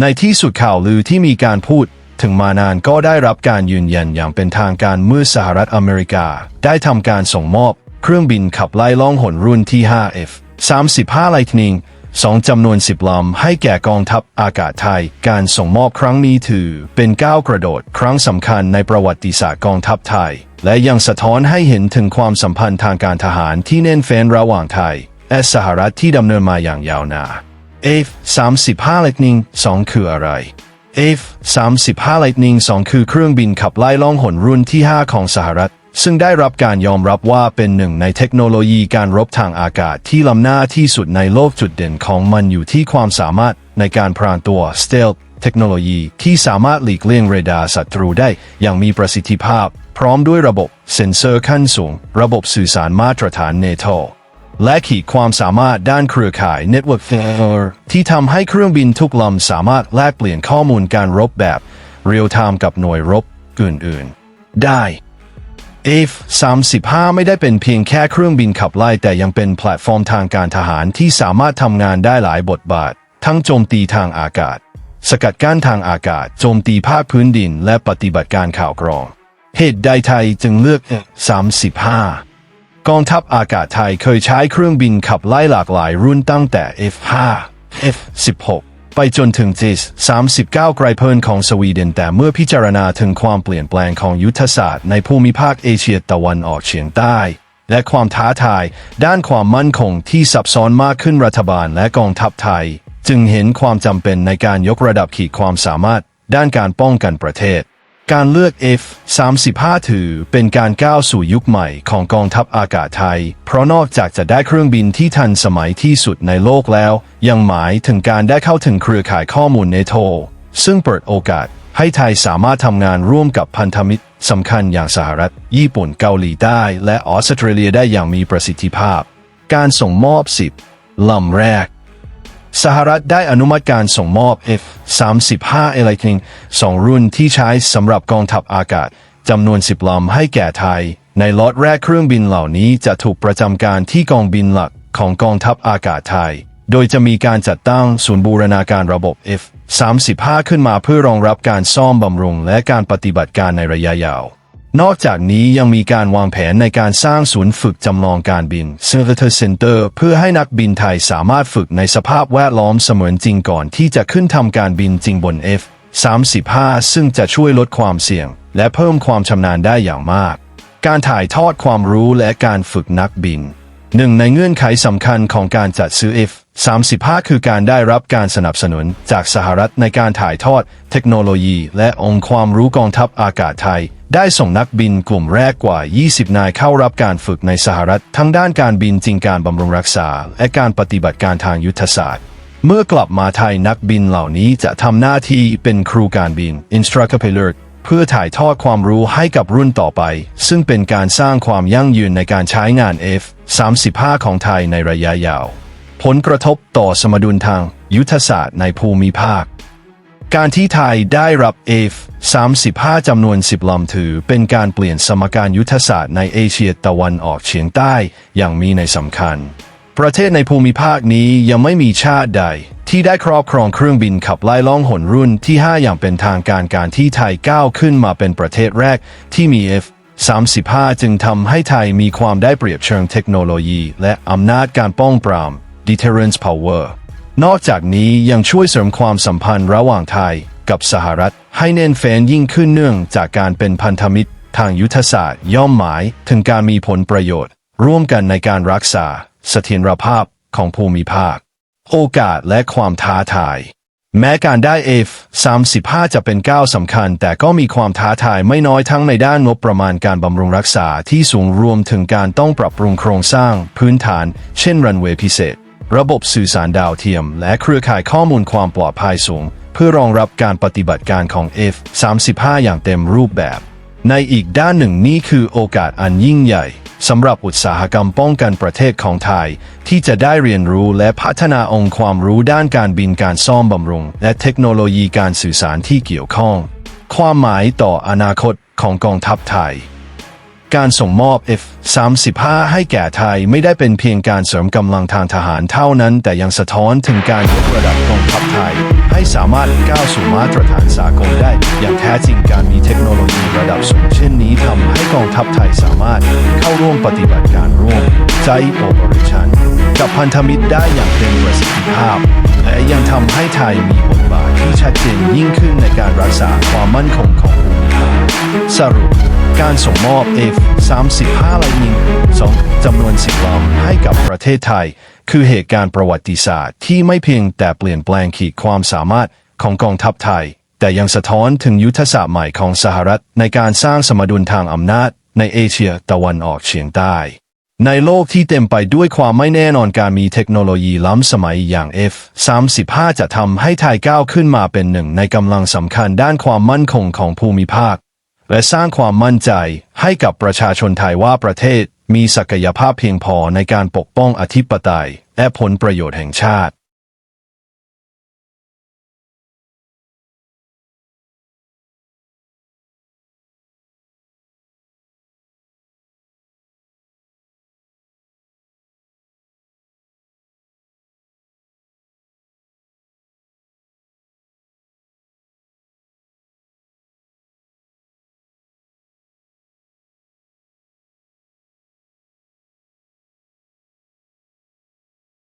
ในที่สุดข่าวลือที่มีการพูดถึงมานานก็ได้รับการยืนยันอย่างเป็นทางการเมื่อสหรัฐอเมริกา ได้ทำการส่งมอบ เครื่องบินขับไล่ล่องหนรุ่นที่ 5F 35 Lightning สองจำนวน 10 ลำ ให้แก่กองทัพอากาศไทย การส่งมอบครั้งนี้ถือ เป็นก้าวกระโดด ครั้งสำคัญในประวัติศาสตร์กองทัพไทย และยังสะท้อนให้เห็นถึงความสัมพันธ์ทางการทหารที่แน่นแฟ้นระหว่างไทย และสหรัฐที่ดำเนินมาอย่างยาวนาน F 35 Lightning 2 คืออะไร F 35 Lightning 2 คือเครื่องบินขับไล่ล่องหนรุ่นที่ 5 ของสหรัฐ ซึ่งได้รับการยอมรับว่าเป็นหนึ่งในเทคโนโลยีการรบทางอากาศที่ล้ำหน้าที่สุดในโลกจุดเด่นของมันอยู่ที่ความสามารถในการพรางตัว Stealth เทคโนโลยีที่สามารถหลีกเลี่ยงเรดาร์ศัตรูได้อย่างมีประสิทธิภาพ พร้อมด้วยระบบเซ็นเซอร์ขั้นสูง ระบบสื่อสารมาตรฐาน NATO และขีดความสามารถด้านเครือข่าย Network Fair ที่ทำให้เครื่องบินทุกลำสามารถแลกเปลี่ยนข้อมูลการรบแบบเรียลไทม์กับหน่วยรบอื่นๆ ได้ F-35 ไม่ได้เป็นเพียงแค่เครื่องบินขับไล่แต่ยังเป็นแพลตฟอร์มทางการทหารที่สามารถทำงานได้หลายบทบาท ทั้งโจมตีทางอากาศ สกัดกั้นทางอากาศ โจมตีภาคพื้นดิน และปฏิบัติการข่าวกรอง เหตุใดไทยจึงเลือก F-35 กองทัพอากาศไทยเคยใช้เครื่องบินขับไล่หลากหลายรุ่นตั้งแต่ F5 F16 ไปจนถึง JIS 39 ไกรเพินของสวีเดนแต่เมื่อพิจารณาถึงความเปลี่ยนแปลงของยุทธศาสตร์ในภูมิภาคเอเชียตะวันออกเฉียงใต้ และความท้าทาย ด้านความมั่นคงที่ซับซ้อนมากขึ้นรัฐบาลและกองทัพไทย จึงเห็นความจำเป็นในการยกระดับขีดความสามารถด้านการป้องกันประเทศ การเลือก F-35 ถือเป็นการก้าวสู่ยุคใหม่ของกองทัพอากาศไทย เพราะนอกจากจะได้เครื่องบินที่ทันสมัยที่สุดในโลกแล้ว ยังหมายถึงการได้เข้าถึงเครือข่ายข้อมูลเนโตซึ่งเปิดโอกาสให้ไทยสามารถทำงานร่วมกับพันธมิตรสำคัญอย่างสหรัฐ ญี่ปุ่นเกาหลีใต้ และออสเตรเลียได้อย่างมีประสิทธิภาพ การส่งมอบ 10ลำแรก สหรัฐได้อนุมัติการส่งมอบ F-35 e l i t i n g สองรุ่นที่ใช้สำหรับกองทัพอากาศจำนวน 10 ลำให้แก่ไทย ในล็อตแรกเครื่องบินเหล่านี้จะถูกประจำการที่กองบินหลักของกองทัพอากาศไทย โดยจะมีการจัดตั้งศูนย์บูรณาการระบบ F-35 ขึ้นมาเพื่อรองรับการซ่อมบำรุงและการปฏิบัติการในระยะยาว นอกจากนี้ยังมีการวางแผนในการสร้างศูนย์ฝึกจำลองการบิน Simulator Center เพื่อให้นักบินไทยสามารถฝึกในสภาพแวดล้อมเสมือนจริงก่อนที่จะขึ้นทำการบินจริงบน F-35 ซึ่งจะช่วยลดความเสี่ยง และเพิ่มความชำนาญได้อย่างมาก การถ่ายทอดความรู้และการฝึกนักบิน หนึ่งในเงื่อนไขสำคัญของการจัดซื้อ F-35 คือการได้รับการสนับสนุนจากสหรัฐในการถ่ายทอด เทคโนโลยี และองค์ความรู้กองทัพอากาศไทย ได้ส่งนักบินกลุ่มแรกกว่า 20 นายเข้ารับการฝึกในสหรัฐ ทั้งด้านการบินจริงการบำรุงรักษา และการปฏิบัติการทางยุทธศาสตร์ เมื่อกลับมาไทยนักบินเหล่านี้จะทำหน้าที่เป็นครูการบิน Instructor Pilot เพื่อถ่ายทอดความรู้ให้กับรุ่นต่อไป ซึ่งเป็นการสร้างความยั่งยืนในการใช้งาน F-35 ของไทยในระยะยาว ผลกระทบต่อสมดุลทางยุทธศาสตร์ในภูมิภาค การที่ไทยได้รับ F-35 จำนวน 10 ลำถือ เป็นการเปลี่ยนสมการยุทธศาสตร์ในเอเชียตะวันออกเฉียงใต้อย่างมีในสำคัญ ประเทศในภูมิภาคนี้ยังไม่มีชาติใด ที่ได้ครอบครองเครื่องบินขับไล่ล่องหนรุ่นที่ 5 อย่างเป็นทางการการที่ไทยก้าวขึ้นมาเป็นประเทศแรกที่มี F-35 จึงทำให้ไทยมีความได้เปรียบเชิงเทคโนโลยี และอำนาจการป้องปราม deterrence power นอกจากนี้ยังช่วยเสริมความสัมพันธ์ระหว่างไทยกับสหรัฐ ให้แน่นแฟนยิ่งขึ้นเนื่องจากการเป็นพันธมิตร ทางยุทธศาสตร์ย่อมหมายถึงการมีผลประโยชน์ ร่วมกันในการรักษาเสถียรภาพของภูมิภาค โอกาสและความท้าทาย แม้การได้ F-35 จะเป็นก้าวสำคัญ แต่ก็มีความท้าทายไม่น้อยทั้งในด้านงบประมาณการบำรุงรักษาที่สูงรวมถึงการต้องปรับปรุงโครงสร้างพื้นฐาน เช่นรันเวย์พิเศษ ระบบสื่อสารดาวเทียม และเครือข่ายข้อมูลความปลอดภัยสูง เพื่อรองรับการปฏิบัติการของ F-35 อย่างเต็มรูปแบบ ในอีกด้านหนึ่งนี่คือโอกาสอันยิ่งใหญ่สำหรับอุตสาหกรรมป้องกันประเทศของไทย ที่จะได้เรียนรู้และพัฒนาองค์ความรู้ด้านการบินการซ่อมบำรุง และเทคโนโลยีการสื่อสารที่เกี่ยวข้อง ความหมายต่ออนาคตของกองทัพไทย การส่งมอบ F-35 ให้แก่ไทยไม่ได้เป็นเพียงการเสริมกำลังทางทหารเท่านั้น แต่ยังสะท้อนถึงการยกระดับกองทัพไทย ให้สามารถก้าวสู่มาตรฐานสากลได้ อย่างแท้จริงการมีเทคโนโลยีระดับสูงเช่นนี้ทำให้กองทัพไทยสามารถเข้าร่วมปฏิบัติการร่วมใจโอเปอเรชั่นกับพันธมิตรได้อย่างเต็มประสิทธิภาพ และยังทำให้ไทยมีบทบาทที่ชัดเจนยิ่งขึ้นในการรักษาความมั่นคงของภูมิภาคสรุป การส่งมอบ F-35 Lightning จำนวน10ลำให้กับประเทศไทย คือเหตุการณ์ประวัติศาสตร์ที่ไม่เพียงแต่เปลี่ยนแปลงขีดความสามารถของกองทัพไทย แต่ยังสะท้อนถึงยุทธศาสตร์ใหม่ของสหรัฐ ในการสร้างสมดุลทางอำนาจ ในเอเชียตะวันออกเฉียงใต้ ในโลกที่เต็มไปด้วยความไม่แน่นอนการมีเทคโนโลยีล้ำสมัยอย่าง F-35 จะทำให้ไทยก้าวขึ้นมาเป็นหนึ่งในกำลังสำคัญด้านความมั่นคงของภูมิภาค และสร้างความมั่นใจให้กับประชาชนไทยว่าประเทศมีศักยภาพเพียงพอในการปกป้องอธิปไตยและผลประโยชน์แห่งชาติ